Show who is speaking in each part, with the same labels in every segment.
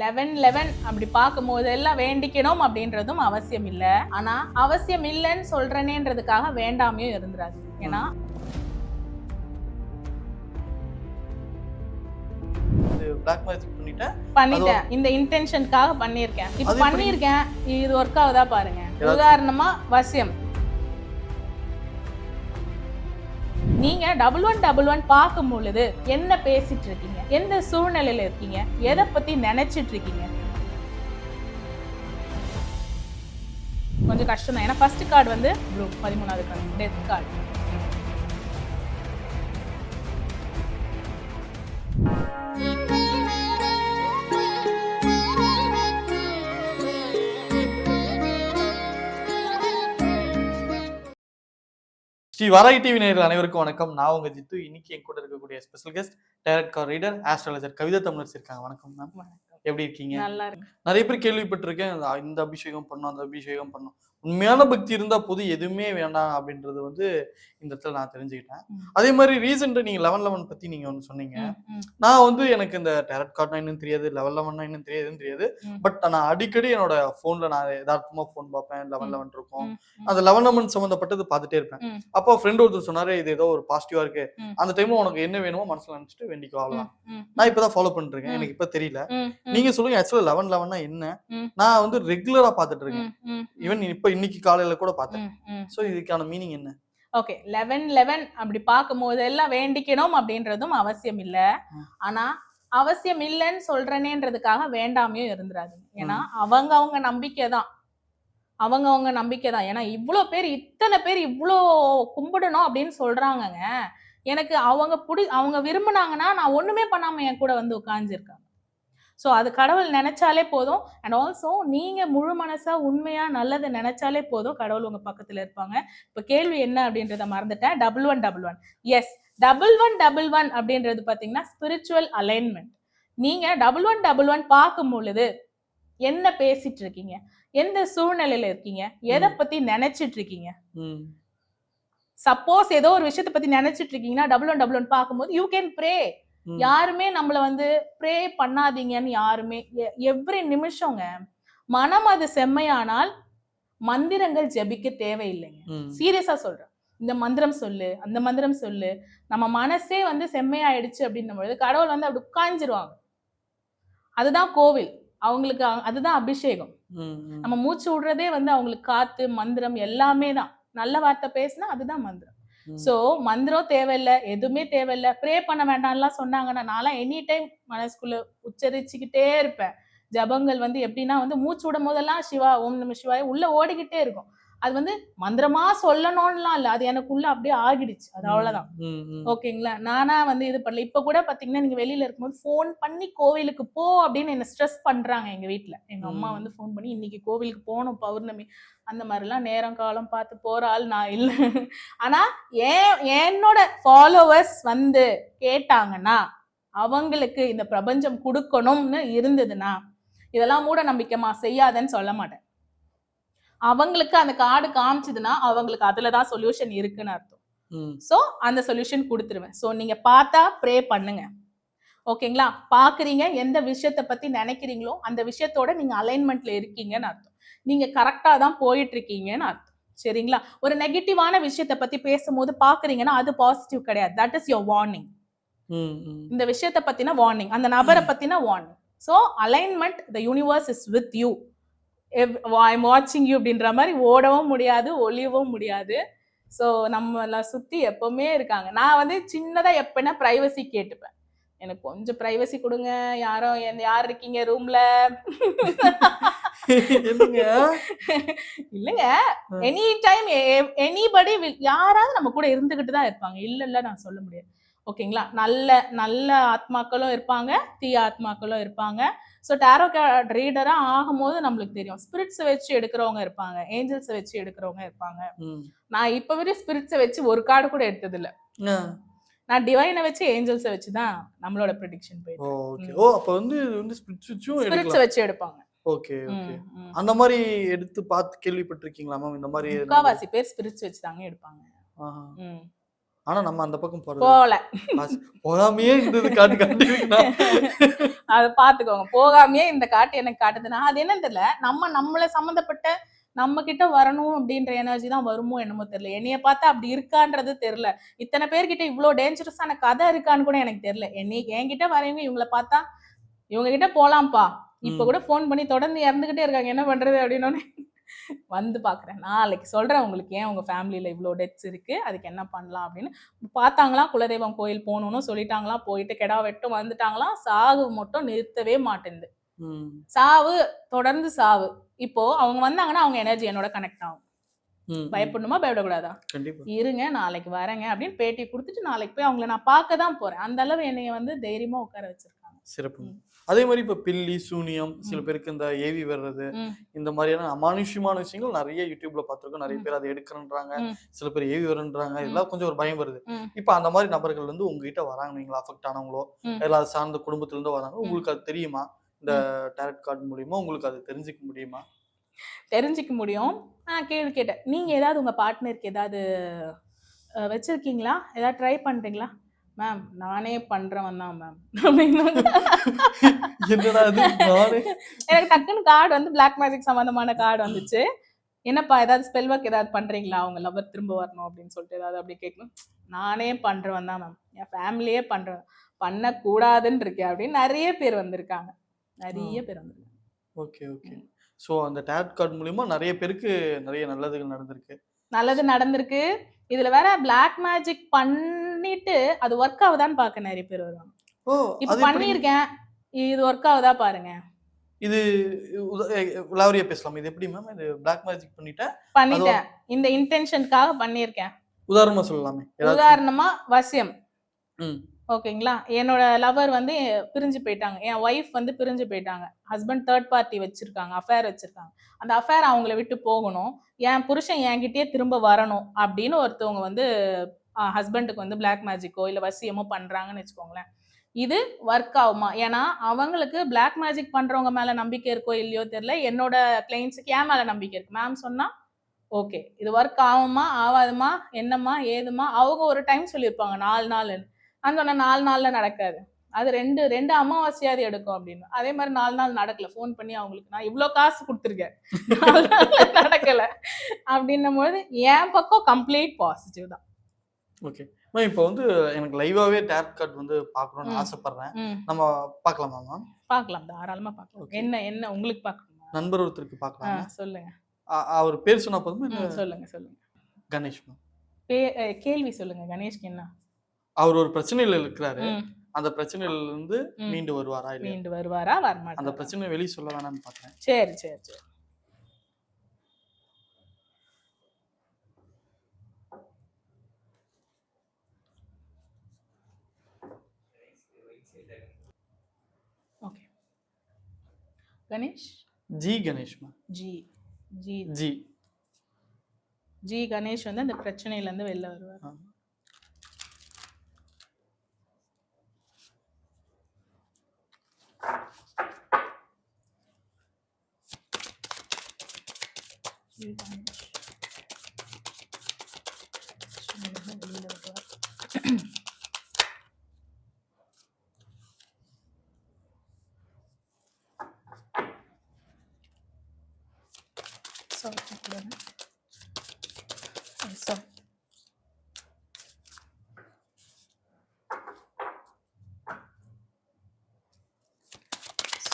Speaker 1: Eleven eleven அப்படி பார்க்கும் போதெல்லாம் வேண்டிக்கணும் அப்படின்றதும் அவசியம் இல்ல. ஆனா அவசியம் இல்லைன்னு சொல்றேனேன்றதுக்காக வேண்டாமையும் இருந்துராது ஏன்னா
Speaker 2: இது பிளாக் மேஜிக் பண்ணிட்டேன்.
Speaker 1: பண்ணிட்டேன் இந்த இன்டென்ஷனுக்காக பண்ணியிருக்கேன். இப்ப? பண்ணியிருக்கேன். இது ஒர்க் ஆகுதா பாருங்க? உதாரணமா வசியம். நீங்க டபுள் ஒன் டபுள் ஒன் பார்க்கும் பொழுது என்ன பேசிட்டு இருக்கீங்க? எந்த சூழ்நிலையில இருக்கீங்க? எதை பத்தி நினைச்சிட்டு இருக்கீங்க? கொஞ்சம் கஷ்டம் தான் ஏன்னா ஃபர்ஸ்ட் கார்டு வந்து ப்ளூ பதிமூணாவது card death card
Speaker 2: Sri Varahi TV நேயர்கள் அனைவருக்கும் வணக்கம். நான் உங்க ஜித்து. இன்னைக்கு என் கூட இருக்கக்கூடிய special guest tarot card reader astrologer Kavitha தமிழர்ஸ் இருக்காங்க. வணக்கம் மேம் எப்படி இருக்கீங்க?
Speaker 1: நல்லா இருக்கு
Speaker 2: நிறைய பேர் கேள்விப்பட்டிருக்கேன். இந்த அபிஷேகம் பண்ணும் அந்த அபிஷேகம் பண்ணும். உண்மையான பக்தி இருந்தா போது எதுவுமே வேண்டாம் அப்படின்றது வந்து இந்த இடத்துல நான் தெரிஞ்சுக்கிட்டேன். அதே மாதிரி ரீசெண்டா நீங்க லெவன் லெவன் பத்தி நீங்க ஒன்று சொன்னீங்க நான் வந்து எனக்கு இந்த டேரட் கார்ட்னா என்னன்னு தெரியாது லெவல் லெவன்னா என்னன்னு தெரியாதுன்னு தெரியாது. பட் நான் அடிக்கடி என்னோட போன்ல நான் யதார்த்தமா போன் பார்ப்பேன் லெவன். லெவன் இருக்கும். அந்த லெவன் லெவன் சம்மந்தப்பட்டது பார்த்துட்டே இருப்பேன். அப்போ ஃப்ரெண்ட் ஒருத்தர் சொன்னாரு இது ஏதோ ஒரு பாசிட்டிவா இருக்கு. அந்த டைம்ல உனக்கு என்ன வேணுமோ மனசுல நினைச்சிட்டு வேண்டிக்கோ அவ்வளவுதான் நான் இப்பதான் ஃபாலோ பண்ணிட்டு இருக்கேன்
Speaker 1: ம்.
Speaker 2: எனக்கு இப்ப தெரியல நீங்க சொல்லுங்க ஆக்சுவலா லெவன் லெவன்னா என்ன. நான் வந்து ரெகுலரா பார்த்துட்டு இருக்கேன் ஈவன் இப்ப இன்னைக்கு காலையில கூட பார்த்தேன். சோ இதுக்கான மீனிங் என்ன?
Speaker 1: ஓகே லெவன் லெவன் அப்படி பார்க்கும் போதெல்லாம் வேண்டிக்கணும் அப்படின்றதும் அவசியம் இல்ல. ஆனா அவசியம் இல்லைன்னு சொல்றேனேன்றதுக்காக வேண்டாமையும் இருந்துராது ஏன்னா அவங்க அவங்க நம்பிக்கை தான் அவங்க அவங்க நம்பிக்கை தான் ஏன்னா இவ்வளோ பேர் இத்தனை பேர் இவ்வளோ கும்பிடணும் அப்படின்னு சொல்றாங்கங்க. எனக்கு அவங்க புடி அவங்க விரும்புனாங்கன்னா நான் ஒண்ணுமே பண்ணாம என் கூட வந்து உட்கார்ந்துருக்காங்க ஸோ அது கடவுள் நினைச்சாலே போதும். அண்ட் ஆல்சோ நீங்க முழு மனசா உண்மையா நல்லதை நினைச்சாலே போதும். கடவுள் உங்க பக்கத்துல இருப்பாங்க. இப்போ கேள்வி என்ன அப்படின்றத மறந்துட்டேன். Double one double one yes double one double one அப்படின்றது பார்த்தீங்கன்னா ஸ்பிரிச்சுவல் அலைன்மெண்ட் நீங்க டபுள் ஒன் டபுள் ஒன் பார்க்கும் பொழுது என்ன பேசிட்டு இருக்கீங்க? எந்த சூழ்நிலையில இருக்கீங்க? எதை பத்தி நினைச்சிட்டு இருக்கீங்க. சப்போஸ் ஏதோ ஒரு விஷயத்தை பத்தி நினைச்சிட்டு இருக்கீங்கன்னா டபுள் ஒன் டபுள் ஒன் பார்க்கும்போது யூ கேன் ப்ரே. யாருமே நம்மள வந்து ப்ரே பண்ணாதீங்கன்னு யாருமே எவ்ரி நிமிஷங்க மனம் அது செம்மையானால் மந்திரங்கள் ஜெபிக்க தேவையில்லைங்க. சீரியஸா சொல்றேன். இந்த மந்திரம் சொல்லு அந்த மந்திரம் சொல்லு நம்ம மனசே வந்து செம்மையாயிடுச்சு அப்படின்னும் பொழுது கடவுள் வந்து அப்படி உட்கார்ந்துருவாங்க. அதுதான் கோவில். அவங்களுக்கு அதுதான் அபிஷேகம். நம்ம மூச்சு விடுறதே வந்து அவங்களுக்கு காத்து மந்திரம் எல்லாமே தான். நல்ல வார்த்தை பேசினா அதுதான் மந்திரம். சோ மந்திரம் தேவையில்ல எதுவுமே தேவையில்ல. ப்ரே பண்ண வேண்டாம்லாம் சொன்னாங்கன்னா நான்லாம் எனி டைம் மனசுக்குள்ள உச்சரிச்சுக்கிட்டே இருப்பேன். ஜபங்கள் வந்து எப்படின்னா வந்து மூச்சு விடும் போதெல்லாம் சிவா ஓம் நம சிவாய உள்ள ஓடிக்கிட்டே இருக்கும். அது வந்து மந்திரமா சொல்லணும்லாம் இல்ல. அது எனக்குள்ள அப்படியே ஆகிடுச்சு. அது அவ்வளவுதான். ஓகேங்களா? நானா வந்து இது பண்ணல. இப்ப கூட பாத்தீங்கன்னா நீங்க வெளியில இருக்கும்போது ஃபோன் பண்ணி கோவிலுக்கு போ அப்படின்னு என்ன ஸ்ட்ரெஸ் பண்றாங்க எங்க வீட்ல. எங்க அம்மா. வந்து ஃபோன் பண்ணி இன்னைக்கு கோவிலுக்கு போகணும் பௌர்ணமி. அந்த மாதிரிலாம் நேரம் காலம் பார்த்து போற ஆள் நான் இல்ல. ஆனா ஏன் என்னோட ஃபாலோவர்ஸ் வந்து கேட்டாங்கன்னா அவங்களுக்கு இந்த பிரபஞ்சம் கொடுக்கணும்னு இருந்ததுன்னா இதெல்லாம் மூட நம்பிக்கைமா செய்யாதன்னு சொல்ல மாட்டேன். அவங்களுக்கு அந்த கார்டு காமிச்சதுன்னா அவங்களுக்கு அதுலதான் சொல்யூஷன் இருக்குன்னு அர்த்தம். ஸோ அந்த சொல்யூஷன் கொடுத்துருவேன். ஸோ நீங்க பார்த்தா ப்ரே பண்ணுங்க. ஓகேங்களா பாக்குறீங்க எந்த விஷயத்தை பத்தி நினைக்கிறீங்களோ அந்த விஷயத்தோட நீங்க அலைன்மெண்ட்ல இருக்கீங்கன்னு அர்த்தம். நீங்க கரெக்டா தான் போயிட்டு இருக்கீங்கன்னு அர்த்தம். சரிங்களா? ஒரு நெகட்டிவான விஷயத்தை பத்தி பேசும்போது பாக்குறீங்கன்னா அது பாசிட்டிவ் கிடையாது. That is your warning. இந்த விஷயத்தை பத்தின வார்னிங் அந்த நபரை பத்தின warning so alignment the universe is with you I'm வாட்சிங் யூ அப்படின்ற மாதிரி ஓடவும் முடியாது ஒளியவும் முடியாது. ஸோ நம்மள சுத்தி எப்பவுமே இருக்காங்க. நான் வந்து சின்னதா எப்பனா ப்ரைவசி கேட்டுப்பேன். எனக்கு கொஞ்சம் ப்ரைவசி கொடுங்க. யாரோ என் யார் இருக்கீங்க ரூம்ல இல்லைங்க. எனி டைம் எனிபடி யாராவது நம்ம கூட இருந்துகிட்டு தான் இருப்பாங்க. இல்ல இல்ல நான் சொல்ல முடியாது. ஓகேங்களா? நல்ல நல்ல ஆத்மாக்களும் இருப்பாங்க. தீய ஆத்மாக்களும் இருப்பாங்க. ஸோ டேரோ கார்ட் ரீடராக ஆகும்போது நம்மளுக்கு தெரியும். ஸ்பிரிட்ஸை வச்சு எடுக்கிறவங்க இருப்பாங்க. ஏஞ்சல்ஸை வச்சு எடுக்கிறவங்க இருப்பாங்க. நான் இப்போ வரையும் ஸ்பிரிட்ஸை வச்சு ஒரு கார்டு கூட எடுத்ததில்ல. நான் டிவைனை வச்சு ஏஞ்சல்ஸை வச்சு தான் நம்மளோட ப்ரிடிக்ஷன் ம்.
Speaker 2: ஓ அப்ப வந்து வந்து ஸ்பிரிட்ஸ்
Speaker 1: வச்சு எடுப்பாங்க.
Speaker 2: ஓகே. அந்த மாதிரி எடுத்து பார்த்து கேள்விப்பட்டிருக்கீங்களா மேம் இந்த மாதிரி
Speaker 1: முக்காவாசி பேர் ஸ்பிரிட்ஸ் வச்சு தாங்க எடுப்பாங்க.
Speaker 2: ஆனா நம்ம அந்த பக்கம் போறது பாஸ்- போகாமையே இருந்தது காட்டு காட்டுவீங்கன்னா
Speaker 1: அதை பாத்துக்கோங்க போகாமையே இந்த காட்டு எனக்கு காட்டுதுன்னா அது என்னன்னு தெரியல. நம்ம நம்மள சம்மந்தப்பட்ட நம்ம கிட்ட வரணும் அப்படின்ற எனர்ஜி தான் வருமோ என்னமோ தெரியல. என்னைய பார்த்தா அப்படி இருக்கான்றது தெரியல. இத்தனை பேர்கிட்ட இவ்ளோ டேஞ்சரஸான கதை இருக்கான்னு கூட எனக்கு தெரியல. என்னை என்கிட்ட வரவங்க இவங்கள பார்த்தா இவங்க கிட்ட போலாம்ப்பா. இப்ப. கூட ஃபோன் பண்ணி தொடர்ந்து இறந்துகிட்டே இருக்காங்க. என்ன பண்றது அப்படின்னு வந்து பாக்குறேன். நாளைக்கு சொல்றேன் உங்களுக்கு ஏன் உங்க ஃபேமிலியில இவ்ளோ டெத்ஸ் இருக்கு? அதுக்கு என்ன பண்ணலாம் அப்படின்னு. பார்த்தாங்களாம் குலதெய்வம் கோயில் போகணும்னு சொல்லிட்டாங்களாம் போயிட்டு கெடா வெட்டும் வந்துட்டாங்களாம் சாகு மட்டும் நிறுத்தவே மாட்டேங்குது. சாவு தொடர்ந்து சாவு. இப்போ அவங்க வந்தாங்கன்னா அவங்க எனர்ஜி என்னோட கனெக்ட் ஆகும். பயப்படணுமா? பயப்படக்கூடாதா? இருங்க நாளைக்கு வரேங்க அப்படின்னு பேட்டி கொடுத்துட்டு நாளைக்கு போய் அவங்கள நான் பார்க்க தான் போறேன். அந்த அளவு என்னைய வந்து தைரியமா உட்கார வச்சிருக்காங்க.
Speaker 2: சிறப்பு. அதே மாதிரி இப்ப பில்லி சூனியம் சில. பேருக்கு இந்த ஏவி வர்றது. இந்த மாதிரியான அமானுஷ்யமான விஷயங்கள் நிறைய யூடியூப்ல பார்த்திருக்கோம் நிறைய. பேர் அதை எடுக்கிறன்றாங்க. சில பேர் ஏவி வரன்றாங்க. எல்லாம் கொஞ்சம் ஒரு பயம் வருது. இப்ப அந்த மாதிரி நபர்கள் வந்து உங்ககிட்ட வராங்க நீங்களா அஃபெக்ட் ஆனவங்களோ அது சார்ந்த குடும்பத்துல இருந்து வராங்க. உங்களுக்கு அது தெரியுமா இந்த டேரக்ட் கார்டு மூலியமா உங்களுக்கு அது தெரிஞ்சுக்க முடியுமா
Speaker 1: தெரிஞ்சுக்க முடியும் நான் கேள்வி கேட்டேன் நீங்க ஏதாவது உங்க பார்ட்னருக்கு ஏதாவது வச்சிருக்கீங்களா ஏதாவது ட்ரை பண்றீங்களா மேம் நானே பண்றவன் தான் மேம்
Speaker 2: என்னடா நானே?
Speaker 1: எனக்கு டக்குன்னு கார்டு வந்து பிளாக் மேஜிக் சம்பந்தமான கார்டு வந்துச்சு. என்னப்பா ஏதாவது ஸ்பெல் ஒர்க் ஏதாவது பண்றீங்களா? அவங்க லவர் திரும்ப வரணும் அப்படின்னு சொல்லிட்டு ஏதாவது அப்படி கேட்கணும் நானே பண்றவன் தான் மேம் என் ஃபேமிலியே பண்றேன் பண்ணக்கூடாதுன்னு இருக்கேன் அப்படின்னு நிறைய பேர் வந்திருக்காங்க. நிறைய பேர் வந்திருக்காங்க.
Speaker 2: Okay okay. சோ அந்த டேரக்ட் கார்டு மூலியமா நிறைய பேருக்கு நிறைய நல்லதுகள் நடந்திருக்கு.
Speaker 1: நல்லது நடந்திருக்கு. இதுல வேற பிளாக் மேஜிக் பண்ணிட்டு அது ஒர்க் ஆகுதான்னு பார்க்க நிறைய பேர் வருவாங்க.
Speaker 2: ஓ
Speaker 1: இப்ப? பண்ணியிருக்கேன். இது ஒர்க் ஆகுதா பாருங்க.
Speaker 2: இது விலாவரியா பேசலாம்? இது எப்படி மேம் இது பிளாக் மேஜிக் பண்ணிட்டேன்
Speaker 1: பண்ணிட்டேன். இந்த இன்டென்ஷனுக்காக பண்ணியிருக்கேன்.
Speaker 2: உதாரணமா சொல்லலாமே.
Speaker 1: உதாரணமா வசியம். ஓகேங்களா? என்னோட லவர் வந்து பிரிஞ்சு போயிட்டாங்க. என் ஒய்ஃப் வந்து பிரிஞ்சு போயிட்டாங்க. ஹஸ்பண்ட் தேர்ட் பார்ட்டி வச்சிருக்காங்க. அஃபேர் வச்சிருக்காங்க. அந்த அஃபேர் அவங்கள விட்டு போகணும். என் புருஷன் என்கிட்டயே திரும்ப வரணும் அப்படின்னு ஒருத்தவங்க வந்து ஹஸ்பண்டுக்கு வந்து பிளாக் மேஜிக்கோ இல்லை வசியமோ பண்ணுறாங்கன்னு வச்சுக்கோங்களேன். இது ஒர்க் ஆகுமா? ஏன்னா அவங்களுக்கு பிளாக் மேஜிக் பண்ணுறவங்க மேலே நம்பிக்கை இருக்கோ இல்லையோ தெரில என்னோட கிளைண்ட்ஸுக்கு ஏன் மேலே நம்பிக்கை இருக்குது மேம் சொன்னால் ஓகே இது ஒர்க் ஆகுமா ஆகாதுமா என்னம்மா ஏதுமா? அவங்க ஒரு டைம் சொல்லியிருப்பாங்க நாலு நாள்னு. அந்த ஒன்று நாலு நாளில் நடக்காது. அது ரெண்டு ரெண்டு அமாவாசையாவது எடுக்கும் அப்படின்னு. அதே மாதிரி நாலு நாள் நடக்கல. ஃபோன் பண்ணி அவங்களுக்கு நான் இவ்வளோ காசு கொடுத்துருக்கேன். நாலு நாள்ல அப்படின்னும் பொழுது என் பக்கம் கம்ப்ளீட் பாசிட்டிவ் தான்.
Speaker 2: ஓகே மேம் இப்போ வந்து எனக்கு லைவாவே டேரக்ட் கார்டு வந்து பார்க்கணும்னு. ஆசைப்படுறேன். நம்ம பார்க்கலாமா மேம்
Speaker 1: பார்க்கலாம் தாராளமா பார்க்கலாம். என்ன என்ன உங்களுக்கு பார்க்கணுமா?
Speaker 2: நண்பர் ஒருத்தருக்கு பார்க்கலாம்?
Speaker 1: சொல்லுங்க.
Speaker 2: அவர் பேர் சொன்னா போதுமா
Speaker 1: சொல்லுங்க சொல்லுங்க.
Speaker 2: கணேஷ் மேம்
Speaker 1: கேள்வி சொல்லுங்க கணேஷ்க்கு என்ன?
Speaker 2: அவர் ஒரு பிரச்சனையில இருக்கிறாரு. அந்த பிரச்சனையில இருந்து. மீண்டு வருவாரா
Speaker 1: மீண்டு வருவாரா
Speaker 2: அந்த
Speaker 1: வரமாட்டாரா
Speaker 2: பிரச்சனை வெளியே சொல்ல வேணாம்னு பார்த்தேன்
Speaker 1: சரி சரி சரி. ஓகே கணேஷ்
Speaker 2: ஜி கணேஷ் மேம்
Speaker 1: ஜி ஜி
Speaker 2: ஜி
Speaker 1: ஜி கணேஷ் வந்து அந்த பிரச்சனையில இருந்து வெளில வருவார். ஜி கணேஷ் இருந்து வெளில வருவார் Sorry, கூடாது. Sorry.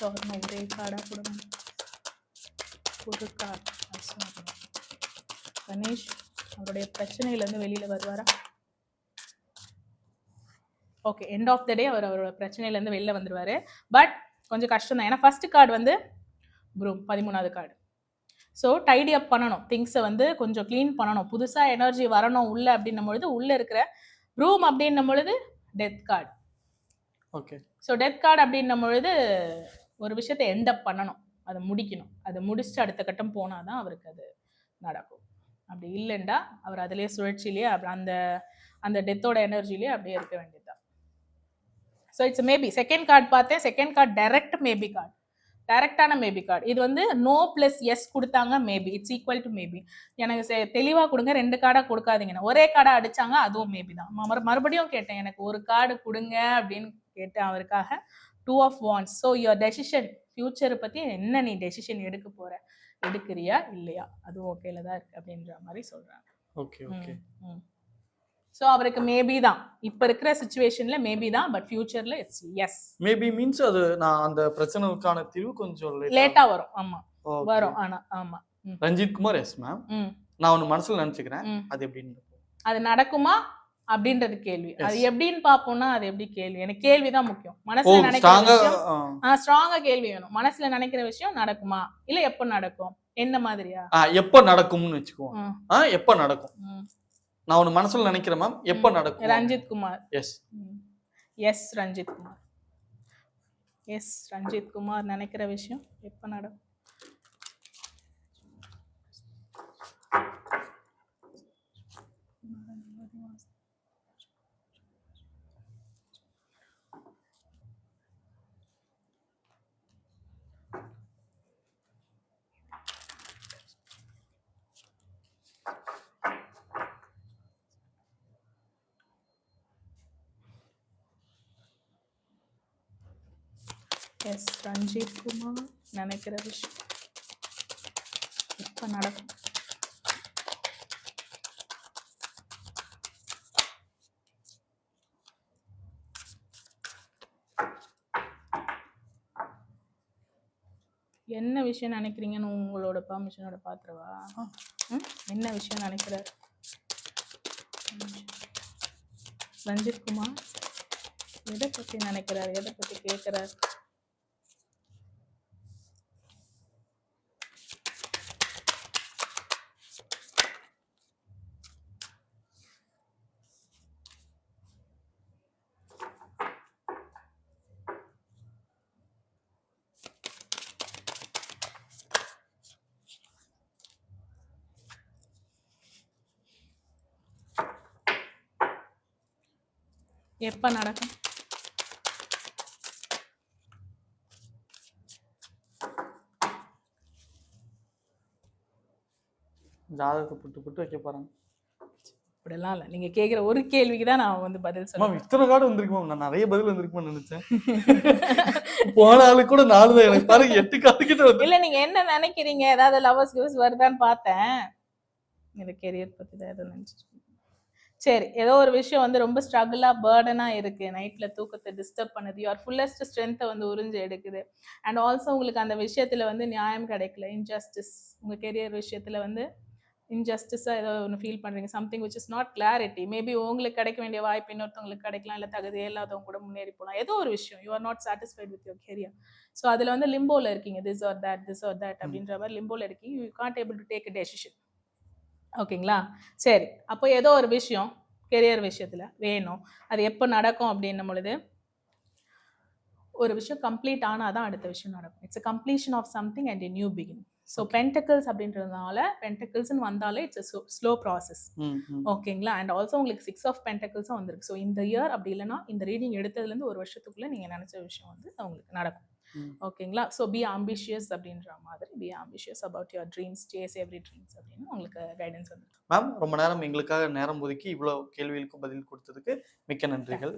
Speaker 1: சாரி ஒரே கார்டாக கொடுங்க ஒரு கார்டு கணேஷ் அவருடைய பிரச்சனையிலேருந்து வெளியில் வருவாரா okay end of the day அவர் அவரோட பிரச்சனையிலேருந்து வெளில வந்துருவாரு பட் கொஞ்சம் கஷ்டம் தான். ஏன்னா ஃபர்ஸ்ட் கார்டு வந்து ப்ரூம் பதிமூணாவது கார்டு ஸோ டைடி அப் பண்ணணும். திங்ஸை வந்து கொஞ்சம் க்ளீன் பண்ணணும். புதுசாக எனர்ஜி வரணும் உள்ள அப்படின்னும் பொழுது உள்ளே இருக்கிற ரூம் அப்படின்னும் பொழுது death card
Speaker 2: okay
Speaker 1: so death card அப்படின்னும் பொழுது ஒரு விஷயத்தை எண்ட் அப் பண்ணணும். அதை முடிக்கணும். அதை முடிச்சுட்டு அடுத்த கட்டம் போனால் தான் அவருக்கு அது நடக்கும். அப்படி இல்லைண்டா அவர் அதிலே சுழற்சியிலேயே அப்படி அந்த அந்த டெத்தோட எனர்ஜிலேயே அப்படியே இருக்க வேண்டியதுதான். So it's maybe second card பார்த்தேன். Second card tarot maybe card டைரக்டான maybe card இது வந்து நோ ப்ளஸ் எஸ் கொடுத்தாங்க maybe it's equal to maybe எனக்கு செ- கொடுங்க. ரெண்டு கார்டாக கொடுக்காதீங்கன்னு. ஒரே கார்டாக அடித்தாங்க அதுவும் மேபி தான். மறு- மறுபடியும் கேட்டேன் எனக்கு ஒரு கார்டு கொடுங்க அப்படின்னு கேட்டேன் அவருக்காக. Two of wands so your decision ஃபியூச்சரை பத்தி என்ன நீ டெசிஷன் எடுக்க போற? எடுக்கிறியா இல்லையா? அதுவும் ஓகேல தான் இருக்கு அப்படின்ற மாதிரி சொல்றாங்க.
Speaker 2: ஓகே ஓகே
Speaker 1: ஸோ அவருக்கு மேபி தான். இப்போ இருக்கிற சுச்சுவேஷன்ல மேபி தான் பட் ஃபியூச்சர்ல இட்ஸ் எஸ்
Speaker 2: மேபி மீன்ஸ் அது நான் அந்த பிரச்சனைக்கான தீர்வு கொஞ்சம்
Speaker 1: லேட்டா வரும். ஆமா. வரும் ஆனா ஆமா.
Speaker 2: ரஞ்சித் குமார் எஸ் மேம் நான் ஒன்னு மனசுல நினைச்சுக்கிறேன். அது எப்படின்னு
Speaker 1: அது நடக்குமா? அப்படின்றது கேள்வி. அது. எப்படின்னு பாப்போம்னா அது எப்படி கேள்வி? எனக்கு கேள்விதான் முக்கியம். மனசுல நினைக்கிற விஷயம் ஸ்ட்ராங்கா கேள்வி வேணும். மனசுல நினைக்கிற விஷயம் நடக்குமா? இல்ல எப்ப நடக்கும்? என்ன மாதிரியா?
Speaker 2: எப்ப நடக்கும்னு வச்சுக்குவோம். எப்ப நடக்கும். நான் ஒன்னு மனசுல நினைக்கிறேன் மேம் எப்ப. நடக்கும்?
Speaker 1: Ranjith Kumar.
Speaker 2: Yes
Speaker 1: yes Ranjith Kumar. Yes Ranjith Kumar நினைக்கிற விஷயம் எப்ப நடக்கும்? எஸ் ரஞ்சித் குமார் நினைக்கிற விஷயம் எப்ப நடக்கும் என்ன விஷயம் நினைக்கிறீங்கன்னு உங்களோட பர்மிஷனோட பாத்துருவா ம்? என்ன விஷயம் நினைக்கிறார்? ரஞ்சித் குமார் எதை பத்தி நினைக்கிறார்? எதை பத்தி கேட்கிறார் எப்ப நடக்கும்?
Speaker 2: ஜாதகத்தை புட்டு புட்டு வைக்க போறாங்க.
Speaker 1: இப்படிலாம் இல்லை. நீங்க கேக்குற ஒரு கேள்விக்கு தான் நான் வந்து பதில் சொல்லுவேன்
Speaker 2: இத்தனை கார்டு வந்திருக்கு மேம். நான் நிறைய பதில் வந்திருக்குமான்னு நினைச்சேன். போன ஆளு கூட நாலு தான். எனக்கு பாருங்க எட்டு கார்டு கிட்ட வந்து.
Speaker 1: இல்ல நீங்க என்ன நினைக்கிறீங்க? ஏதாவது லவர்ஸ் கிவர்ஸ் வருதான்னு பார்த்தேன். இந்த கெரியர் பத்தி தான் ஏதோ நினைச்சிட்டு சரி ஏதோ ஒரு விஷயம் வந்து ரொம்ப ஸ்ட்ரகிளா பேர்டனா இருக்கு. நைட்ல தூக்கத்தை டிஸ்டர்ப் பண்ணுது. யுவர் ஃபுல்லஸ்ட் ஸ்ட்ரென்த்தை வந்து உறிஞ்சு எடுக்குது. அண்ட் ஆல்சோ உங்களுக்கு அந்த விஷயத்துல வந்து நியாயம் கிடைக்கல. இன்ஜஸ்டிஸ் உங்க கெரியர் விஷயத்துல வந்து இன்ஜஸ்டிஸா ஏதோ ஒன்று ஃபீல் பண்றீங்க. Something which is not clarity maybe உங்களுக்கு கிடைக்க வேண்டிய வாய்ப்பு இன்னொருத்தவங்களுக்கு கிடைக்கலாம். இல்லை தகுதியே இல்லாதவங்க கூட முன்னேறி போகலாம் ஏதோ ஒரு விஷயம். You are not satisfied with your career so அதில் வந்து லிம்போல இருக்கீங்க. This or that this or that அப்படின்ற மாதிரி லிம்போல இருக்கீங்க. You can't able to take a decision ஓகேங்களா? சரி அப்போ ஏதோ ஒரு விஷயம் கெரியர் விஷயத்துல வேணும். அது எப்போ நடக்கும் அப்படின்னும் பொழுது ஒரு விஷயம் கம்ப்ளீட் ஆனால் தான் அடுத்த விஷயம் நடக்கும். It's completion of something and a new beginning so pentacles அப்படின்றதுனால பென்டக்கிள்ஸ்னு வந்தாலே இட்ஸ் ஸ்லோ ப்ராசஸ். ஓகேங்களா? அண்ட் ஆல்சோ உங்களுக்கு சிக்ஸ் ஆஃப் பென்டக்கிள்ஸும் வந்திருக்கு. ஸோ இந்த இயர் அப்படி இல்லைன்னா இந்த ரீடிங் எடுத்ததுலேருந்து ஒரு வருஷத்துக்குள்ள நீங்கள் நினச்ச விஷயம் வந்து உங்களுக்கு நடக்கும். ஓகேங்களா? ஸோ பி ஆம்பிஷியஸ் அப்படின்ற மாதிரி be ambitious about your dreams chase every dreams அப்படின்னு உங்களுக்கு கைடன்ஸ் வந்து
Speaker 2: மேம் ரொம்ப நேரம் எங்களுக்காக நேரம் ஒதுக்கி இவ்வளவு கேள்விகளுக்கு பதில் கொடுத்ததுக்கு மிக்க நன்றிகள்.